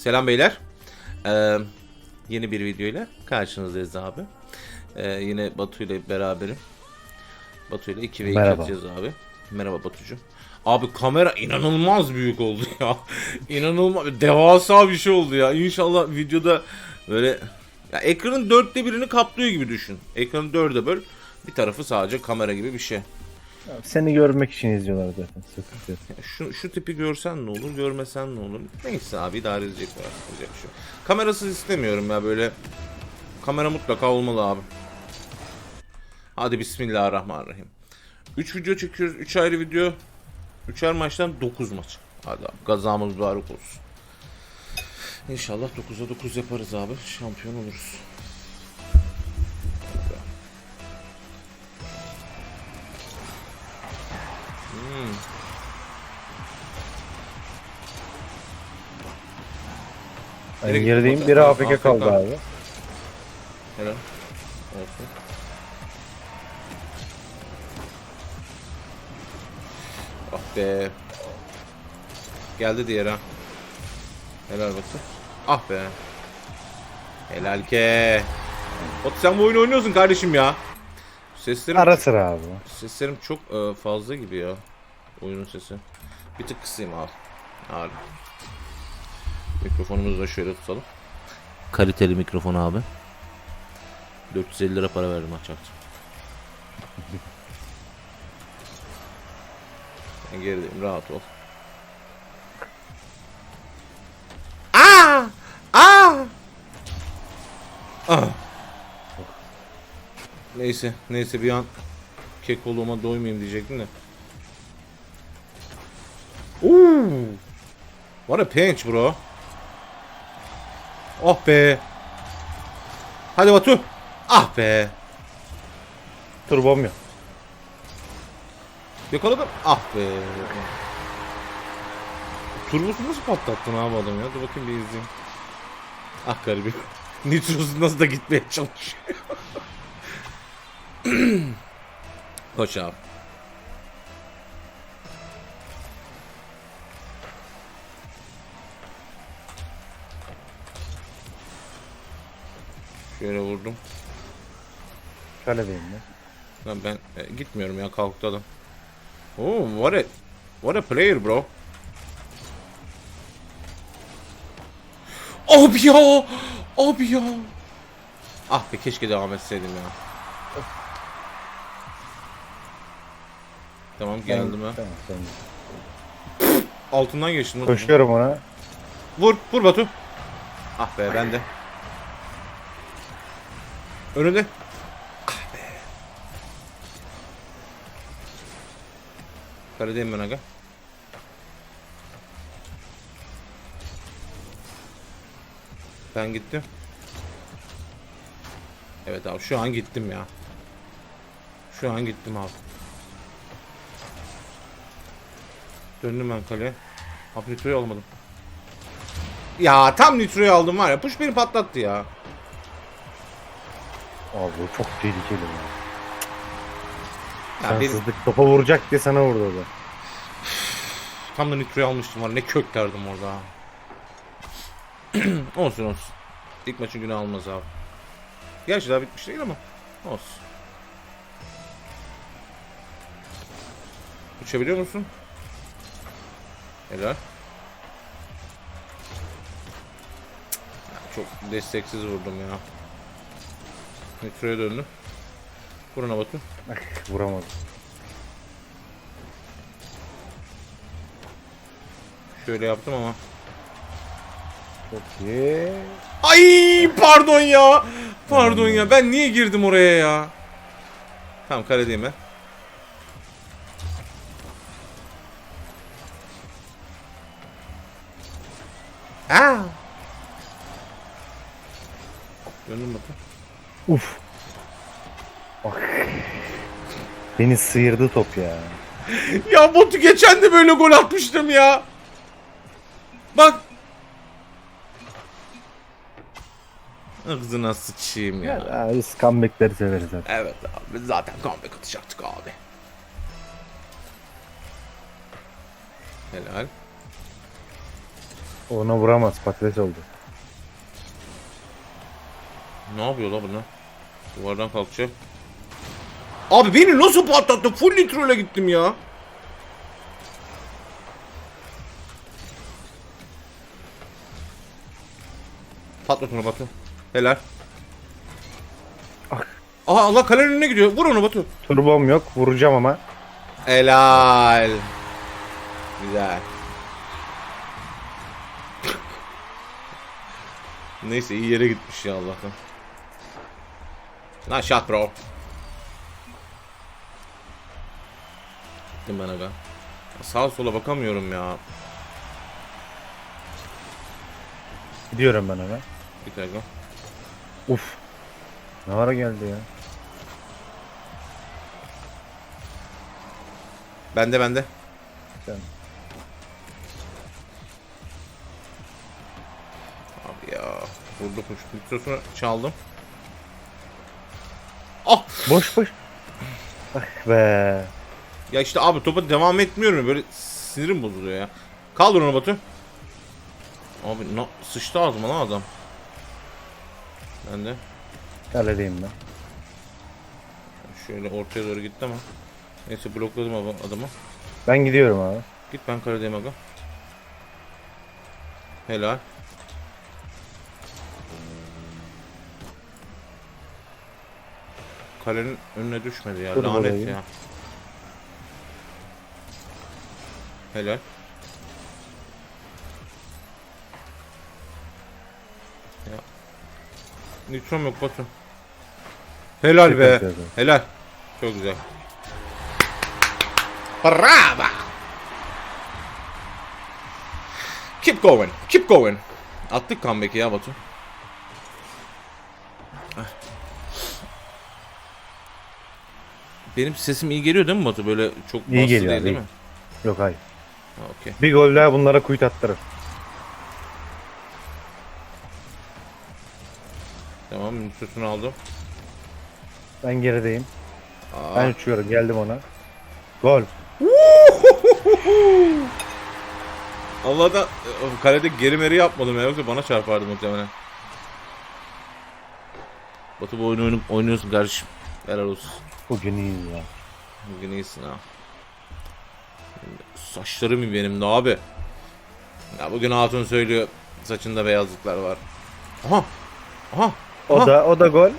Selam beyler. Ee, yeni bir videoyla karşınızdayız abi. Ee, yine Batu ile beraberim. Batu ile 2 ve 2 Merhaba. atacağız abi. Merhaba Batucuğum. Abi kamera inanılmaz büyük oldu ya. İnanılmaz devasa bir şey oldu ya. İnşallah videoda böyle ya ekranın dörtte birini kaplıyor gibi düşün. Ekranı dörde böl. Bir tarafı sadece kamera gibi bir şey. Seni görmek için izliyorlar zaten. Sıkıntı Şu, şu tipi görsen ne olur, görmesen ne olur. Neyse abi idare edecekler. Yapacak yok. Kamerasız istemiyorum ya böyle. Kamera mutlaka olmalı abi. Hadi bismillahirrahmanirrahim. 3 video çekiyoruz. 3 ayrı video. 3'er maçtan 9 maç. Hadi abi gazamız mübarek olsun. İnşallah 9'a 9 yaparız abi. Şampiyon oluruz. Hmm. Ben Direkt. Afrika- Biri Afrika. kaldı abi. Helal. Olsun. Ah be. Geldi diğer ha. Helal Batu. Ah be. Helal ke. Batu sen bu oyunu oynuyorsun kardeşim ya. Seslerim, Ara sıra abi. seslerim çok e, fazla gibi ya. Oyunun sesi. Bir tık kısayım abi. Abi. Mikrofonumuzu da şöyle tutalım. Kaliteli mikrofon abi. 450 lira para verdim açacaktım. Ben gerideyim rahat ol. Aa! Aa! Ah! Neyse, neyse bir an kek doymayayım diyecektim de. What a pinch bro. Oh be. Hadi Batu. Ah be. Turbom yok. Yakaladım. Ah be. Turbosu nasıl patlattın abi adam ya? Dur bakayım bir izleyeyim. Ah garibim. Nitrosu nasıl da gitmeye çalışıyor. Koş abi. Şöyle vurdum. Kaledeyim ya. Lan ben e, gitmiyorum ya kalktı adam. Oo what a what a player bro. Abi ya! Abi ya! Ah be keşke devam etseydim ya. Tamam geldim ha. Tamam, tamam. Altından geçtim. Koşuyorum ona. Vur, vur Batu. Ah be ben de. Önünde. Ah be. Ben aga. Ben gittim. Evet abi şu an gittim ya. Şu an gittim abi. Döndüm ben kaleye. Abi almadım. Ya tam nitroyu aldım var ya. Push beni patlattı ya. Abi çok tehlikeli ya. ya benim, Şanssızlık topa vuracak diye sana vurdu o da. tam da nitroyu almıştım var. Ne kök derdim orada. olsun olsun. İlk maçın günü almaz abi. Gerçi daha bitmiş değil ama. Olsun. Uçabiliyor musun? Helal. Ya, Çok desteksiz vurdum ya. Nitro'ya döndüm. Vuruna bakın. Ah, Vuramadım. Şöyle yaptım ama. Çok iyi. Ay pardon ya. Pardon ya. Ben niye girdim oraya ya? Tamam kaledeyim ben. Uf. Bak. Beni sıyırdı top ya. Ya botu geçen de böyle gol atmıştım ya. Bak. Ağzına sıçayım ya. Ya, biz comeback'leri severiz zaten. Evet abi zaten comeback atacaktık abi. Helal. Ona vuramaz patates oldu. Ne yapıyor la bunu? Duvardan kalkacak. Abi beni nasıl patlattı? Full nitroyla gittim ya. Patlat onu Batu. Helal. Ah. Aha Allah kalenin önüne gidiyor. Vur onu Batu. Turbom yok vuracağım ama. Helal. Güzel. Neyse iyi yere gitmiş ya Allah'tan. Nice shot bro. Gittim ben aga. Sağa sola bakamıyorum ya. Gidiyorum ben ona. Bir dakika. Uf. Ne ara geldi ya? Bende bende. Sen. Abi ya. Vurduk kuş. Mikrosunu çaldım. Ah! Boş boş. Ah be. Ya işte abi topa devam etmiyorum. Böyle sinirim bozuluyor ya. Kaldır onu Batu. Abi na sıçtı ağzıma lan adam. Ben de Kaledeyim ben. şöyle ortaya doğru gitti ama. Neyse blokladım abi adamı. Ben gidiyorum abi. Git ben kaledeyim aga. Helal. Kalenin önüne düşmedi ya. Dur Lanet ya. Helal. Ya. Nitrom yok Batu. Helal be. Abi. Helal. Çok güzel. Bravo. Keep going. Keep going. Attık comeback'i ya Batu. Benim sesim iyi geliyor değil mi Batu? Böyle çok İyi geliyor değil, değil abi, mi? Yok hayır. Ha, okey. Bir gol daha bunlara kuyut attırır. Tamam, nüfusunu aldım. Ben gerideyim. Aa. Ben uçuyorum. Geldim ona. Gol. Allah'tan kalede geri meri yapmadım ya yoksa bana çarpardı muhtemelen. Batu bu oyunu oyunu- oynuyorsun kardeşim. Helal olsun. Bugün iyi ya. Bugün iyisin ha. Saçlarım iyi benim de abi. Ya bugün Hatun söylüyor saçında beyazlıklar var. Aha. Aha. O Aha. da o da gol.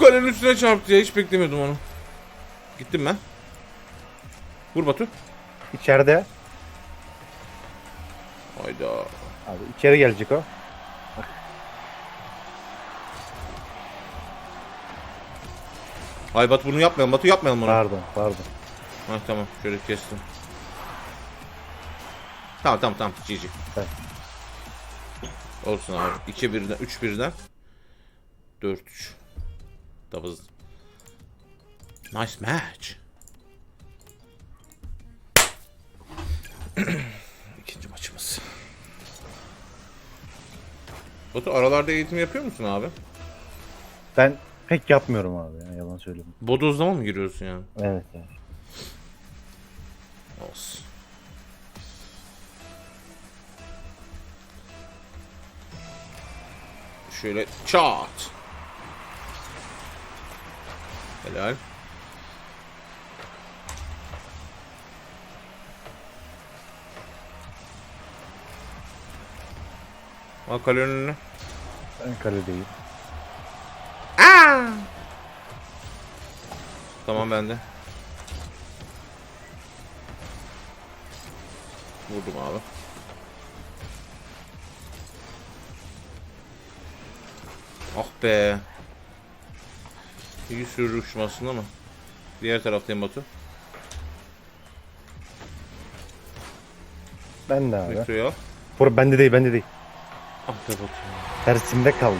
Kalenin üstüne çarptı ya hiç beklemiyordum onu. Gittim ben. Vur Batu. İçeride. Hayda. Abi içeri gelecek o. Hay Batu bunu yapmayalım. Batu yapmayalım onu. Pardon pardon. Ha tamam şöyle kestim. Tamam tamam tamam GG. Evet. Olsun abi. 2 birden 3 birden 4 3. Double. Nice match. İkinci maçımız. Batu aralarda eğitim yapıyor musun abi? Ben pek yapmıyorum abi ya yalan söyleyeyim. Bodozlama mı giriyorsun yani? Evet ya. Olsun. Şöyle çat. Helal. Al kalenin önüne. Ben kaledeyim. Tamam bende. Vurdum abi. Ah be. İyi sürüşüm aslında ama. Diğer taraftayım Batu. Ben de abi. Metroyu al. Bur bende değil bende değil. Ah be Batu. Tersimde kaldı.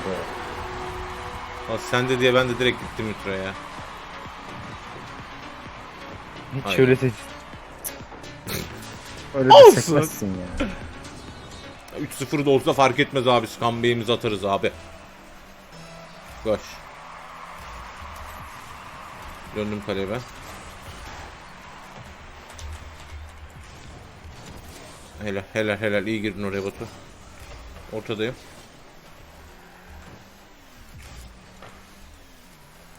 Lan sen de diye ben de direkt gittim metroya ya. Hiç Aynen. şöyle seç. Öyle de Olsun. sekmezsin ya. 3-0 da olsa fark etmez abi. Skambeğimizi atarız abi. Koş. Döndüm kaleye ben. Helal helal helal iyi girdin oraya Batu. Ortadayım.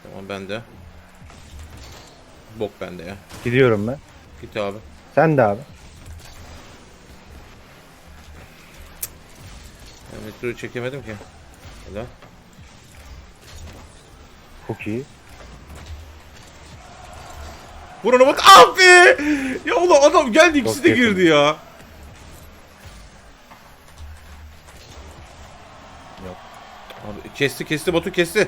Tamam bende. Bok bende ya. Gidiyorum ben. Git abi. Sen de abi. Ben metroyu çekemedim ki. Helal. Çok iyi. Vur ona bak. Ah be! Ya ulan adam geldi ikisi Çok de yakın. girdi ya. Yok. Abi kesti kesti Batu kesti.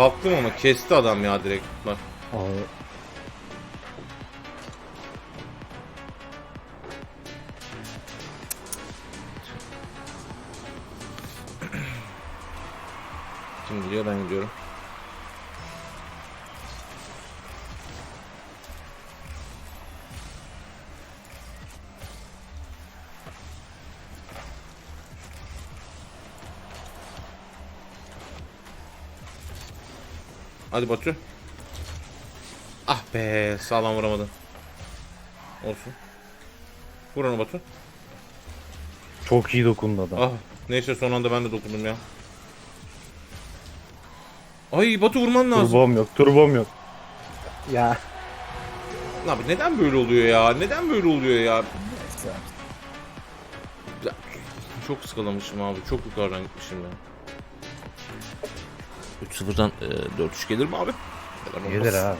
Kalktım ama kesti adam ya direkt. Bak. Abi. Kim gidiyor ben gidiyorum. Hadi Batu. Ah be sağlam vuramadın. Olsun. Vur onu Batu. Çok iyi dokundu adam. Ah neyse son anda ben de dokundum ya. Ay Batu vurman lazım. Turbom yok. Turbom yok. Ya. Abi neden böyle oluyor ya? Neden böyle oluyor ya? Ya, Çok sıkılamışım abi. Çok yukarıdan gitmişim ben. 3-0'dan e, 4-3 gelir mi abi? Neden? Gelir abi.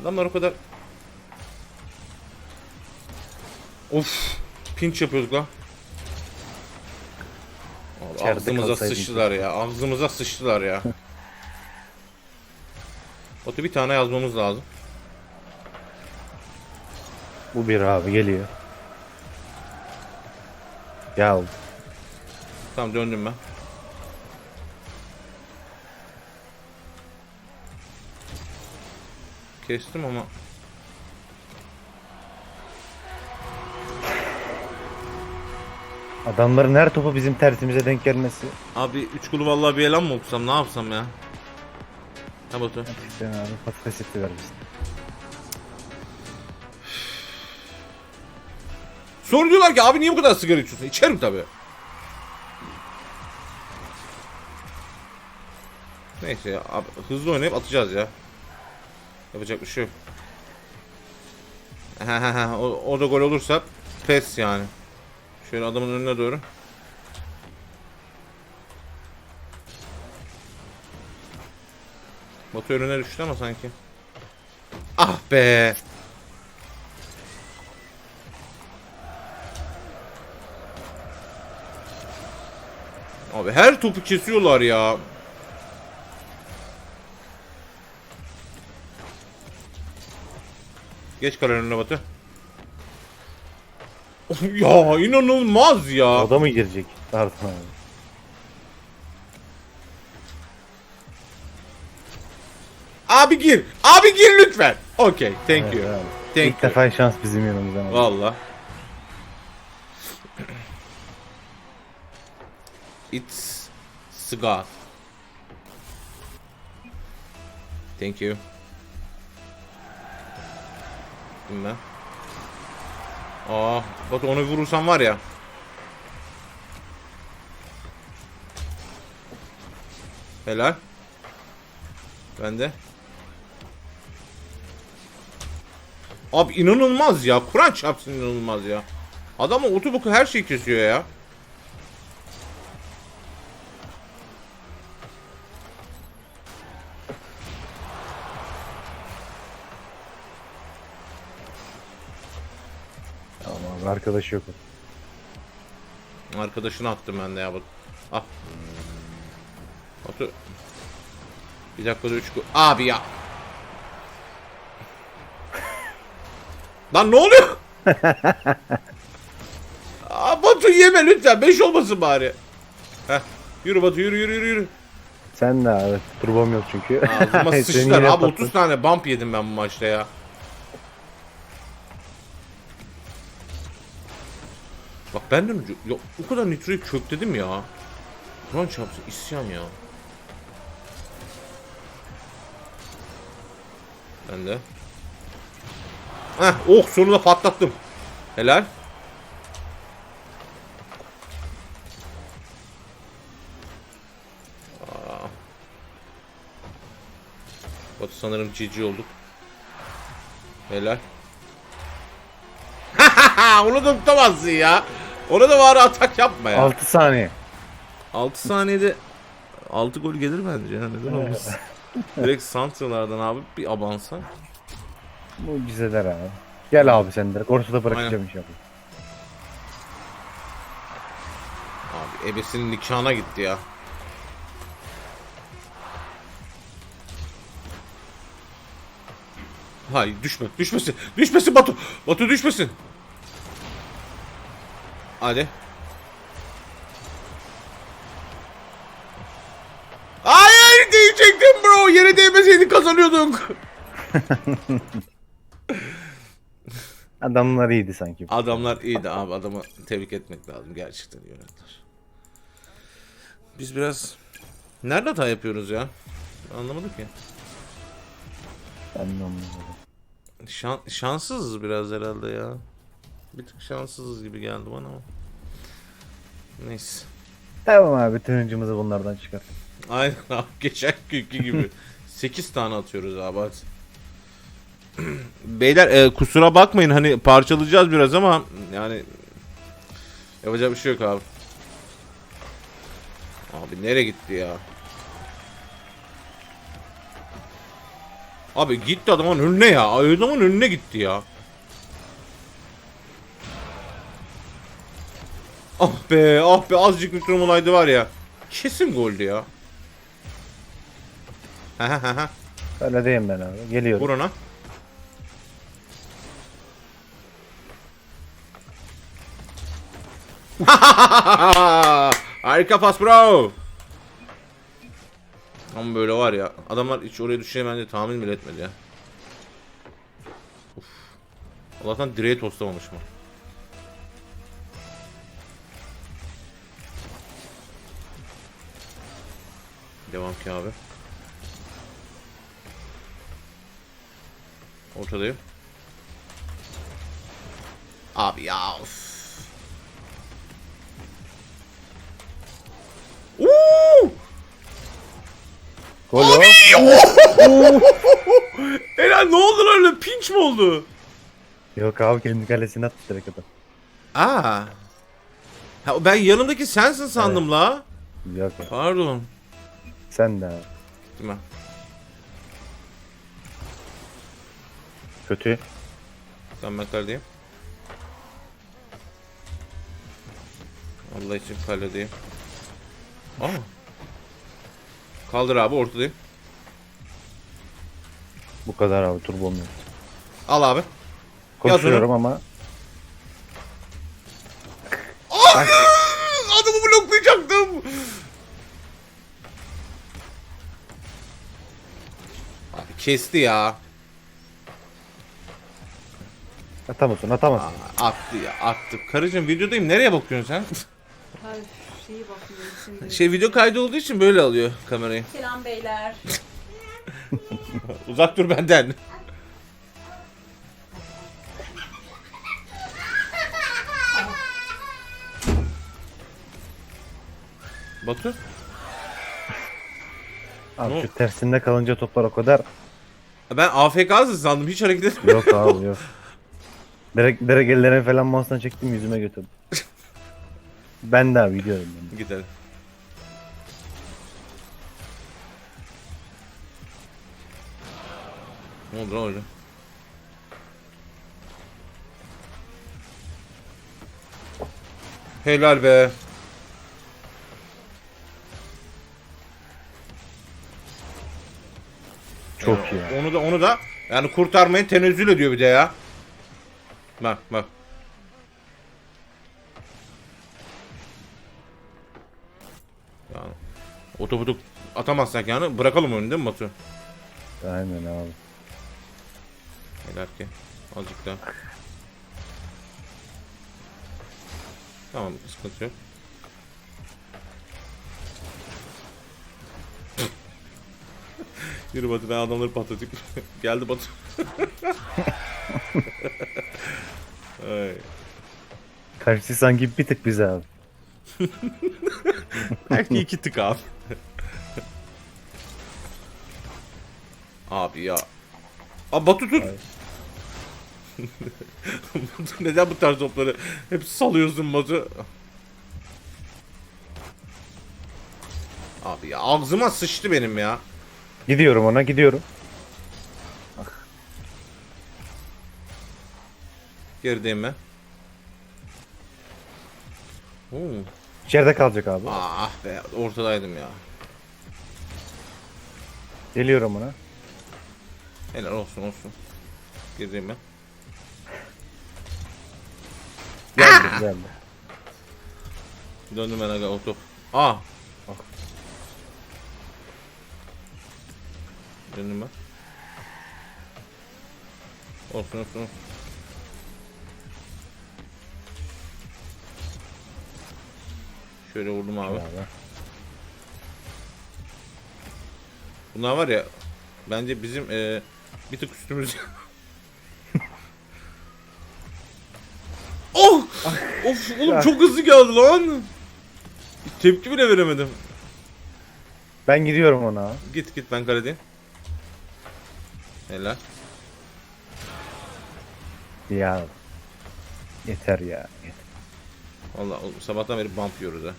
Adamlar o kadar... Of! Pinç yapıyorduk lan. Abi İçeride ağzımıza sıçtılar ya. Ağzımıza sıçtılar ya. Otu bir tane yazmamız lazım. Bu bir abi geliyor. Ya Tamam döndüm ben. Kestim ama adamların her topu bizim tersimize denk gelmesi. abi üç kulu vallahi bir elan mı okusam ne yapsam ya? Ha Batu. Sen abi patates ettiler bizi. Sonra diyorlar ki abi niye bu kadar sigara içiyorsun? İçerim tabi. Neyse ya abi, hızlı oynayıp atacağız ya. Yapacak bir şey yok. o, o da gol olursa pes yani. Şöyle adamın önüne doğru. Batu önüne düştü ama sanki. Ah be. Abi her topu kesiyorlar ya. Geç kalenin önüne Batu. ya inanılmaz ya. O da mı girecek? Artık abi. Abi gir. Abi gir lütfen. Okay, thank Evet you. abi. Thank İlk you. defa şans bizim yanımızdan. Valla. It's Scar. Thank you. Gittim ben. Aa, bak onu vurursam var ya. Helal. Ben de. Abi inanılmaz ya. Kur'an çarpsın inanılmaz ya. Adam o otoboku her şeyi kesiyor ya. Arkadaşı yok. Arkadaşını attım ben de ya bak. Ah. Batu. Bir dakikada 3 Abi ya. Lan ne oluyor? Aa, Batu yeme lütfen. 5 olmasın bari. Heh. Yürü Batu yürü yürü yürü. yürü. Sen de abi. Turbom yok çünkü. Ağzıma sıçtılar. Abi patladı. 30 tane bump yedim ben bu maçta ya. Bak ben de mi? Ya, o kadar nitroyu kökledim ya. Kur'an çarpsın isyan ya. Ben de. Heh, oh sonunda patlattım. Helal. Aa. Sanırım GG olduk. Helal. Onu da tutamazsın ya. Ona da var atak yapma ya. 6 saniye. 6 saniyede 6 gol gelir bence ya neden olmasın. Direkt santralardan abi bir abansa. Mucizeler abi. Gel abi sen direkt. Ortada bırakacağım inşallah. Abi ebesinin nikahına gitti ya. Hayır düşme düşmesin düşmesin Batu Batu düşmesin Hadi Hayır diyecektim bro yere değmeseydi kazanıyorduk Adamlar iyiydi sanki. Adamlar iyiydi abi adamı tebrik etmek lazım gerçekten iyi yönettiler. Biz biraz nerede hata yapıyoruz ya? Anlamadık ya. Ben de anlamadım. Şan, şanssızız biraz herhalde ya. Bir tık şanssızız gibi geldi bana ama. Neyse. Tamam abi turuncumuzu bunlardan çıkar. Aynen abi geçen günkü gibi. 8 tane atıyoruz abi hadi. Beyler e, kusura bakmayın hani parçalayacağız biraz ama yani yapacak bir şey yok abi. Abi nereye gitti ya? Abi gitti adamın önüne ya. Adamın önüne gitti ya. Ah be ah be azıcık nitrom olaydı var ya. Kesin goldü ya. Öyle diyeyim ben abi. Geliyorum. Vur ona. Harika pas bro. Ama böyle var ya. Adamlar hiç oraya düşeceğini bence tahmin bile etmedi ya. Uf. Allah'tan direğe tostlamamış mı? Devam ki abi. Ortadayım. Abi ya. Of. Gol o. Helal ne oldu lan öyle? Pinch mi oldu? Yok abi kendi kalesine attı direkt adam. Aa. Ha, ben yanımdaki sensin sandım la. Yok ya. Pardon. Sen de abi. Mi? Kötü. Ben Mekler'deyim. Allah için kaledeyim. Aa. Kaldır abi ortadayım. Bu kadar abi turbom yok. Al abi. Koşuyorum ama Adamı kesti ya. atamazsın atamazsın. Aa, attı ya attı. Karıcığım videodayım nereye bakıyorsun sen? Şeyi bakıyorum şimdi. şey video kaydı olduğu için böyle alıyor kamerayı. Selam beyler. Uzak dur benden. Batu? Abi Ne şu tersinde kalınca toplar o kadar. Ben AFK'sın sandım hiç hareket etmiyorum. Yok abi yok. Direkt, direkt falan mouse'dan çektim yüzüme götürdüm. ben de abi gidiyorum ben. de. Gidelim. Ne oldu lan öyle? Helal be. Çok iyi. Onu da onu da yani kurtarmayı tenezzül ediyor bir de ya. Bak bak. Yani otobutuk atamazsak yani bırakalım önünde mi Batu? Aynen abi. Helal ki. Azıcık daha. Tamam sıkıntı yok. Yürü Batu ben adamları patlatayım. Geldi Batu. Ay. Karşı sanki bir tık bize abi. Belki iki tık abi. abi ya. Abi Batu tut. Batu neden bu tarz topları hep salıyorsun Batu? Abi ya ağzıma sıçtı benim ya. Gidiyorum ona gidiyorum. Gerideyim ben. Oo. İçeride kalacak abi. Ah be ortadaydım ya. Geliyorum ona. Helal olsun olsun. Gerideyim ben. Geldi geldi. Döndüm ben aga o top. Döndüm ben. Olsun olsun olsun. Şöyle vurdum abi. Bunlar var ya bence bizim eee, bir tık üstümüz. oh! of oğlum çok hızlı geldi lan. Tepki bile veremedim. Ben gidiyorum ona. Git git ben kaledeyim. Helal. Ya. Yeter ya. Yeter. Valla sabahtan beri bump yiyoruz ha.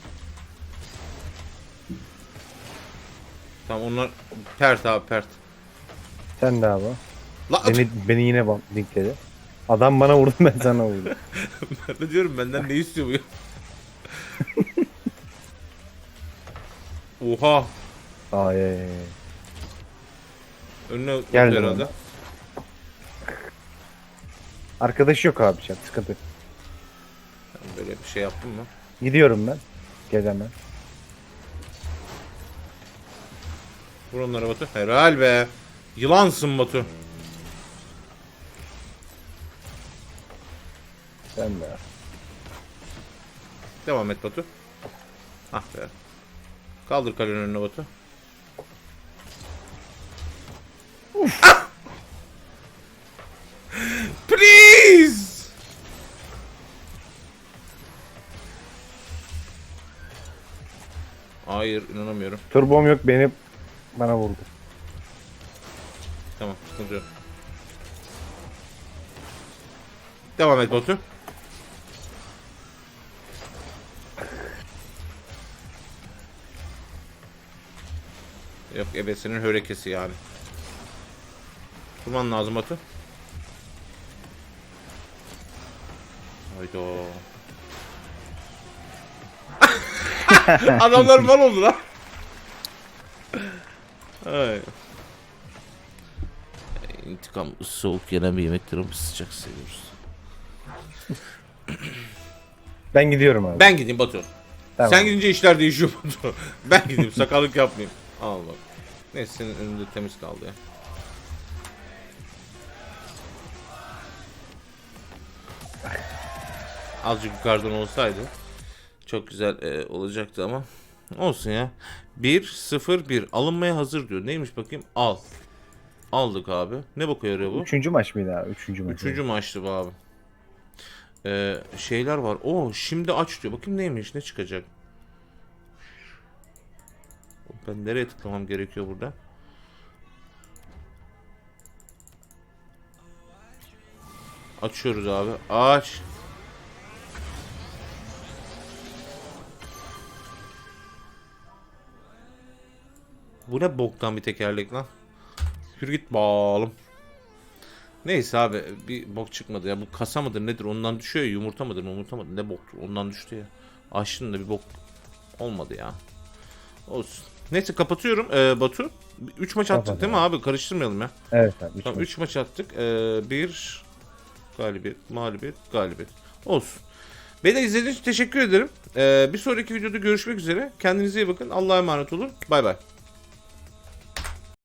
Tamam onlar pert abi pert. Sen de abi. La Beni, beni yine bak linkledi. Adam bana vurdu ben sana vurdum. ben de diyorum benden ne istiyor bu ya? Oha. Ay ay ay. Önüne Geldim Geldi herhalde. ona. Arkadaş yok abi çat sıkıntı. Ben Böyle bir şey yaptım mı? Gidiyorum ben. Gelemem. Vur onlara Batu. Helal be. Yılansın Batu. Ben de. Devam et Batu. Ah be. Kaldır kalenin önüne Batu. Ah! Please! Hayır inanamıyorum. Turbom yok beni bana vurdu. Tamam sıkıntı yok. Devam et Batu. Yok ebesinin hörekesi yani. Durman lazım Batu. Hayda. Adamlar mal oldu lan. Ay. İntikam soğuk yenen bir yemektir ama sıcak seviyoruz. Ben gidiyorum abi. Ben gideyim Batu. Tamam. Sen gidince işler değişiyor Batu. ben gideyim sakallık yapmayayım. Al bak. Neyse senin önünde temiz kaldı ya. Azıcık yukarıdan olsaydı çok güzel e, olacaktı ama olsun ya. 1 0 1 alınmaya hazır diyor. Neymiş bakayım? Al. Aldık abi. Ne boka yarıyor bu? Üçüncü maç mıydı abi? Üçüncü maç. Üçüncü maçtı bu abi. Ee, şeyler var. O şimdi aç diyor. Bakayım neymiş ne çıkacak. Ben nereye tıklamam gerekiyor burada? Açıyoruz abi. Aç. Bu ne boktan bir tekerlek lan. Yürü git bağalım. Neyse abi bir bok çıkmadı ya. Bu kasa mıdır nedir ondan düşüyor ya. Yumurta mıdır yumurta mıdır ne boktur ondan düştü ya. Açtın da bir bok olmadı ya. Olsun. Neyse kapatıyorum ee, Batu. 3 maç attık Kapat değil mi abi? Karıştırmayalım ya. Evet abi. Üç Tamam maç. 3 maç attık. Ee, bir galibiyet, mağlubiyet, galibiyet. Olsun. Beni izlediğiniz için teşekkür ederim. Ee, bir sonraki videoda görüşmek üzere. Kendinize iyi bakın. Allah'a emanet olun. Bay bay.